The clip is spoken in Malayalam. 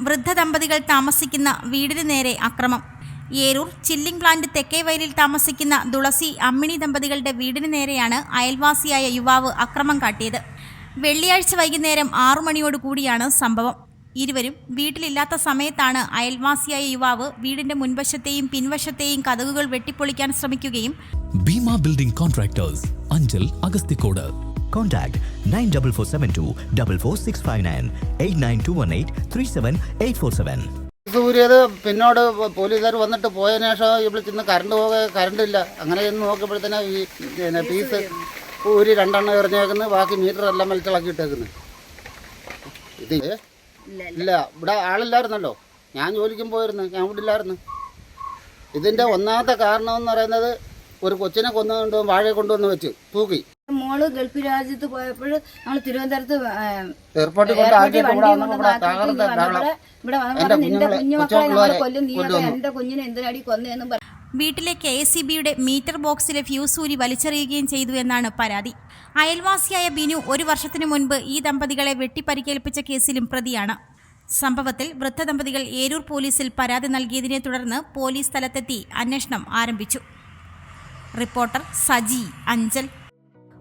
വൃദ്ധ ദമ്പതികൾ താമസിക്കുന്ന വീടിന് നേരെ അക്രമം. ഏരൂർ ചില്ലിംഗ് പ്ലാന്റ് തെക്കേ വയലിൽ താമസിക്കുന്ന തുളസി അമ്മിണി ദമ്പതികളുടെ വീടിന് നേരെയാണ് അയൽവാസിയായ യുവാവ് അക്രമം കാട്ടിയത്. വെള്ളിയാഴ്ച വൈകുന്നേരം ആറു മണിയോട് കൂടിയാണ് സംഭവം. ഇരുവരും വീട്ടിലില്ലാത്ത സമയത്താണ് അയൽവാസിയായ യുവാവ് വീടിന്റെ മുൻവശത്തെയും പിൻവശത്തെയും കതകുകൾ വെട്ടിപ്പൊളിക്കാൻ ശ്രമിക്കുകയും Bhima building contractors Anchal Agasthikode Contact 94472 44659 89218 37847. സൂര്യത് പിന്നോട് പോലീസുകാർ വന്നിട്ട് പോയ ശേഷം ഇവിടെ ചെന്ന് കറണ്ട് പോകെ കറണ്ട് ഇല്ല. അങ്ങനെ ചെന്ന് നോക്കിയപ്പോഴത്തേനെ ഈ പിന്നെ പീസ് ഊരി രണ്ടെണ്ണം എറിഞ്ഞേക്കുന്നത് ബാക്കി മീറ്റർ എല്ലാം വലിച്ചിളക്കി ഇട്ടേക്കുന്നു. ഇത് ഇല്ല ഇവിടെ ആളില്ലായിരുന്നല്ലോ. ഞാൻ ജോലിക്കും പോയിരുന്നു. ഞാൻ ഇവിടെ ഇല്ലായിരുന്നു. ഇതിന്റെ ഒന്നാമത്തെ കാരണം എന്ന് പറയുന്നത് ഒരു കൊച്ചിനെ കൊന്നുകൊണ്ട് വാഴയെ കൊണ്ടുവന്ന് വെച്ച്. തൂക്കി. മോൾ ഗൾഫ് രാജ്യത്ത് പോയപ്പോൾ നമ്മൾ തിരുവനന്തപുരത്ത് എയർപോർട്ടിൽ ഇവിടെ എന്റെ നിന്റെ കുഞ്ഞുമക്കളെ നമ്മൾ കൊല്ലും നീ. എന്റെ കുഞ്ഞിനെ എന്തിനാടി കൊന്നതെന്നും പറഞ്ഞു വീട്ടിലെ കെ എസ് സി ബിയുടെ മീറ്റർ ബോക്സിലെ ഫ്യൂസ് ഊരി വലിച്ചെറിയുകയും ചെയ്തു എന്നാണ് പരാതി. അയൽവാസിയായ ബിനു ഒരു വർഷത്തിന് മുൻപ് ഈ ദമ്പതികളെ വെട്ടിപ്പരിക്കേൽപ്പിച്ച കേസിലും പ്രതിയാണ്. സംഭവത്തിൽ വൃദ്ധ ദമ്പതികൾ ഏരൂർ പോലീസിൽ പരാതി നൽകിയതിനെ തുടർന്ന് പോലീസ് സ്ഥലത്തെത്തി അന്വേഷണം ആരംഭിച്ചു. റിപ്പോർട്ടർ സജി അഞ്ചൽ.